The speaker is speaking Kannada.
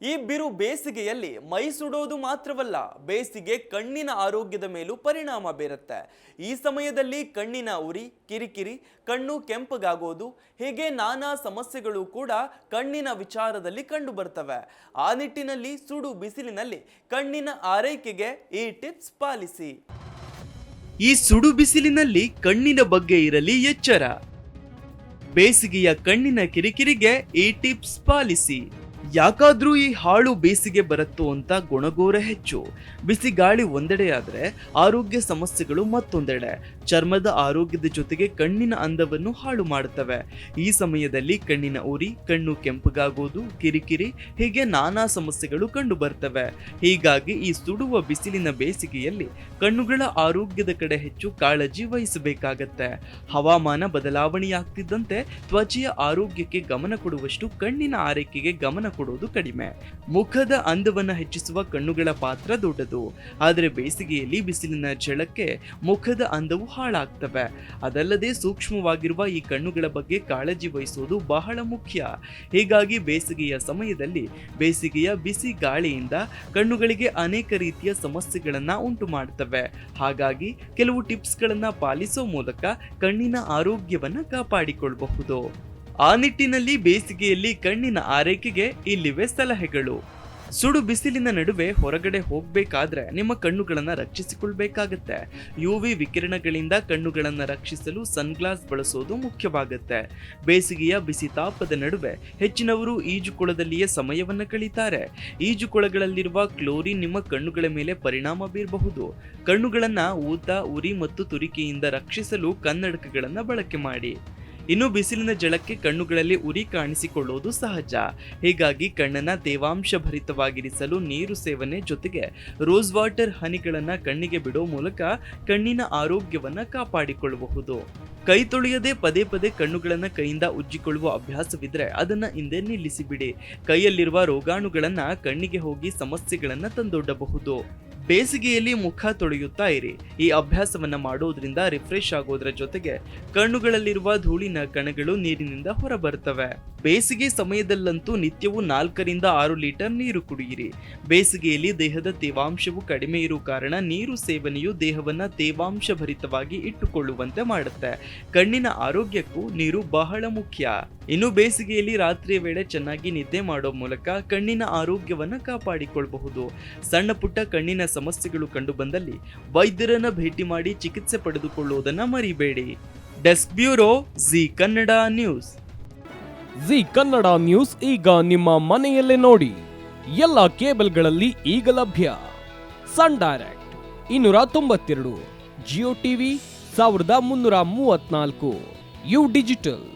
ಈ ಬಿರು ಬೇಸಿಗೆಯಲ್ಲಿ ಮೈ ಸುಡೋದು ಮಾತ್ರವಲ್ಲ, ಬೇಸಿಗೆ ಕಣ್ಣಿನ ಆರೋಗ್ಯದ ಮೇಲೂ ಪರಿಣಾಮ ಬೀರುತ್ತೆ. ಈ ಸಮಯದಲ್ಲಿ ಕಣ್ಣಿನ ಉರಿ, ಕಿರಿಕಿರಿ, ಕಣ್ಣು ಕೆಂಪಗಾಗೋದು, ಹೀಗೆ ನಾನಾ ಸಮಸ್ಯೆಗಳು ಕೂಡ ಕಣ್ಣಿನ ವಿಚಾರದಲ್ಲಿ ಕಂಡು ಬರ್ತವೆ ಆ ನಿಟ್ಟಿನಲ್ಲಿ ಸುಡು ಬಿಸಿಲಿನಲ್ಲಿ ಕಣ್ಣಿನ ಆರೈಕೆಗೆ ಈ ಟಿಪ್ಸ್ ಪಾಲಿಸಿ. ಈ ಸುಡು ಬಿಸಿಲಿನಲ್ಲಿ ಕಣ್ಣಿನ ಬಗ್ಗೆ ಇರಲಿ ಎಚ್ಚರ. ಬೇಸಿಗೆಯ ಕಣ್ಣಿನ ಕಿರಿಕಿರಿಗೆ ಈ ಟಿಪ್ಸ್ ಪಾಲಿಸಿ. ಯಾಕಾದ್ರೂ ಈ ಹಾಳು ಬೇಸಿಗೆ ಬರುತ್ತೋ ಅಂತ ಗುಣಗೋರ ಹೆಚ್ಚು. ಬಿಸಿ ಗಾಳಿ ಒಂದೆಡೆ ಆದ್ರೆ ಆರೋಗ್ಯ ಸಮಸ್ಯೆಗಳು ಮತ್ತೊಂದೆಡೆ. ಚರ್ಮದ ಆರೋಗ್ಯದ ಜೊತೆಗೆ ಕಣ್ಣಿನ ಅಂದವನ್ನು ಹಾಳು ಮಾಡುತ್ತವೆ. ಈ ಸಮಯದಲ್ಲಿ ಕಣ್ಣಿನ ಉರಿ, ಕಣ್ಣು ಕೆಂಪಗಾಗೋದು, ಕಿರಿಕಿರಿ, ಹೀಗೆ ನಾನಾ ಸಮಸ್ಯೆಗಳು ಕಂಡು ಬರ್ತವೆ. ಹೀಗಾಗಿ ಈ ಸುಡುವ ಬಿಸಿಲಿನ ಬೇಸಿಗೆಯಲ್ಲಿ ಕಣ್ಣುಗಳ ಆರೋಗ್ಯದ ಕಡೆ ಹೆಚ್ಚು ಕಾಳಜಿ ವಹಿಸಬೇಕಾಗತ್ತೆ. ಹವಾಮಾನ ಬದಲಾವಣೆಯಾಗ್ತಿದ್ದಂತೆ ತ್ವಚೆಯ ಆರೋಗ್ಯಕ್ಕೆ ಗಮನ ಕೊಡುವಷ್ಟು ಕಣ್ಣಿನ ಆರೈಕೆಗೆ ಗಮನ ಕೊಡುವುದು ಕಡಿಮೆ. ಮುಖದ ಅಂದವನ್ನು ಹೆಚ್ಚಿಸುವ ಕಣ್ಣುಗಳ ಪಾತ್ರ ದೊಡ್ಡದು. ಆದರೆ ಬೇಸಿಗೆಯಲ್ಲಿ ಬಿಸಿಲಿನ ಝಳಕ್ಕೆ ಮುಖದ ಅಂದವು ಹಾಳಾಗ್ತವೆ. ಅದಲ್ಲದೆ ಸೂಕ್ಷ್ಮವಾಗಿರುವ ಈ ಕಣ್ಣುಗಳ ಬಗ್ಗೆ ಕಾಳಜಿ ವಹಿಸುವುದು ಬಹಳ ಮುಖ್ಯ. ಹೀಗಾಗಿ ಬೇಸಿಗೆಯ ಸಮಯದಲ್ಲಿ ಬೇಸಿಗೆಯ ಬಿಸಿ ಗಾಳಿಯಿಂದ ಕಣ್ಣುಗಳಿಗೆ ಅನೇಕ ರೀತಿಯ ಸಮಸ್ಯೆಗಳನ್ನು ಉಂಟು ಮಾಡ್ತವೆ ಹಾಗಾಗಿ ಕೆಲವು ಟಿಪ್ಸ್ಗಳನ್ನು ಪಾಲಿಸೋ ಮೂಲಕ ಕಣ್ಣಿನ ಆರೋಗ್ಯವನ್ನು ಕಾಪಾಡಿಕೊಳ್ಳಬಹುದು ಆ ನಿಟ್ಟಿನಲ್ಲಿ ಬೇಸಿಗೆಯಲ್ಲಿ ಕಣ್ಣಿನ ಆರೈಕೆಗೆ ಇಲ್ಲಿವೆ ಸಲಹೆಗಳು. ಸುಡು ಬಿಸಿಲಿನ ನಡುವೆ ಹೊರಗಡೆ ಹೋಗಬೇಕಾದ್ರೆ ನಿಮ್ಮ ಕಣ್ಣುಗಳನ್ನು ರಕ್ಷಿಸಿಕೊಳ್ಬೇಕಾಗತ್ತೆ. ಯು ವಿ ವಿಕಿರಣಗಳಿಂದ ಕಣ್ಣುಗಳನ್ನು ರಕ್ಷಿಸಲು ಸನ್ಗ್ಲಾಸ್ ಬಳಸೋದು ಮುಖ್ಯವಾಗುತ್ತೆ. ಬೇಸಿಗೆಯ ಬಿಸಿ ತಾಪದ ನಡುವೆ ಹೆಚ್ಚಿನವರು ಈಜುಕೊಳದಲ್ಲಿಯೇ ಸಮಯವನ್ನು ಕಳೀತಾರೆ. ಈಜುಕೊಳಗಳಲ್ಲಿರುವ ಕ್ಲೋರಿನ್ ನಿಮ್ಮ ಕಣ್ಣುಗಳ ಮೇಲೆ ಪರಿಣಾಮ ಬೀರಬಹುದು. ಕಣ್ಣುಗಳನ್ನು ಊತ, ಉರಿ ಮತ್ತು ತುರಿಕೆಯಿಂದ ರಕ್ಷಿಸಲು ಕನ್ನಡಕಗಳನ್ನು ಬಳಕೆ ಮಾಡಿ. ಇನ್ನು ಬಿಸಿಲಿನ ಜಳಕ್ಕೆ ಕಣ್ಣುಗಳಲ್ಲಿ ಉರಿ ಕಾಣಿಸಿಕೊಳ್ಳುವುದು ಸಹಜ. ಹೀಗಾಗಿ ಕಣ್ಣನ್ನ ತೇವಾಂಶ ಭರಿತವಾಗಿರಿಸಲು ನೀರು ಸೇವನೆ ಜೊತೆಗೆ ರೋಸ್ ವಾಟರ್ ಹನಿಗಳನ್ನ ಕಣ್ಣಿಗೆ ಬಿಡೋ ಮೂಲಕ ಕಣ್ಣಿನ ಆರೋಗ್ಯವನ್ನ ಕಾಪಾಡಿಕೊಳ್ಳಬಹುದು. ಕೈ ತೊಳೆಯದೆ ಪದೇ ಪದೇ ಕಣ್ಣುಗಳನ್ನು ಕೈಯಿಂದ ಉಜ್ಜಿಕೊಳ್ಳುವ ಅಭ್ಯಾಸವಿದ್ರೆ ಅದನ್ನ ಹಿಂದೆ ನಿಲ್ಲಿಸಿಬಿಡಿ. ಕೈಯಲ್ಲಿರುವ ರೋಗಾಣುಗಳನ್ನು ಕಣ್ಣಿಗೆ ಹೋಗಿ ಸಮಸ್ಯೆಗಳನ್ನು ತಂದೊಡ್ಡಬಹುದು. ಬೇಸಿಗೆಯಲ್ಲಿ ಮುಖ ತೊಳೆಯುತ್ತಾ ಇರಿ. ಈ ಅಭ್ಯಾಸವನ್ನ ಮಾಡುವುದರಿಂದ ರಿಫ್ರೆಶ್ ಆಗೋದ್ರ ಜೊತೆಗೆ ಕಣ್ಣುಗಳಲ್ಲಿರುವ ಧೂಳಿನ ಕಣಗಳು ನೀರಿನಿಂದ ಹೊರಬರುತ್ತವೆ. ಬೇಸಿಗೆ ಸಮಯದಲ್ಲಂತೂ ನಿತ್ಯವೂ ನಾಲ್ಕರಿಂದ ಆರು ಲೀಟರ್ ನೀರು ಕುಡಿಯಿರಿ. ಬೇಸಿಗೆಯಲ್ಲಿ ದೇಹದ ತೇವಾಂಶವು ಕಡಿಮೆ ಇರುವ ಕಾರಣ ನೀರು ಸೇವನೆಯು ದೇಹವನ್ನ ತೇವಾಂಶ ಭರಿತವಾಗಿ ಇಟ್ಟುಕೊಳ್ಳುವಂತೆ ಮಾಡುತ್ತೆ. ಕಣ್ಣಿನ ಆರೋಗ್ಯಕ್ಕೂ ನೀರು ಬಹಳ ಮುಖ್ಯ. ಇನ್ನು ಬೇಸಿಗೆಯಲ್ಲಿ ರಾತ್ರಿಯ ವೇಳೆ ಚೆನ್ನಾಗಿ ನಿದ್ದೆ ಮಾಡೋ ಮೂಲಕ ಕಣ್ಣಿನ ಆರೋಗ್ಯವನ್ನು ಕಾಪಾಡಿಕೊಳ್ಳಬಹುದು ಸಣ್ಣ ಪುಟ್ಟ ಕಣ್ಣಿನ ಸಮಸ್ಯೆಗಳು ಕಂಡುಬಂದಲ್ಲಿ ವೈದ್ಯರನ್ನು ಭೇಟಿ ಮಾಡಿ ಚಿಕಿತ್ಸೆ ಪಡೆದುಕೊಳ್ಳುವುದನ್ನು ಮರಿಬೇಡಿ. Desk bureau Zee Kannada news. Zee Kannada news ಈಗ ನಿಮ್ಮ ಮನೆಯಲ್ಲೇ ನೋಡಿ. ಎಲ್ಲ ಕೇಬಲ್ಗಳಲ್ಲಿ ಈಗ ಲಭ್ಯ. ಸನ್ ಡೈರೆಕ್ಟ್ ಇನ್ನೂರ ತೊಂಬತ್ತೆರಡು, ಜಿಯೋ ಟಿವಿ ಸಾವಿರದ ಮುನ್ನೂರ ಮೂವತ್ನಾಲ್ಕು ಯು ಡಿಜಿಟಲ್.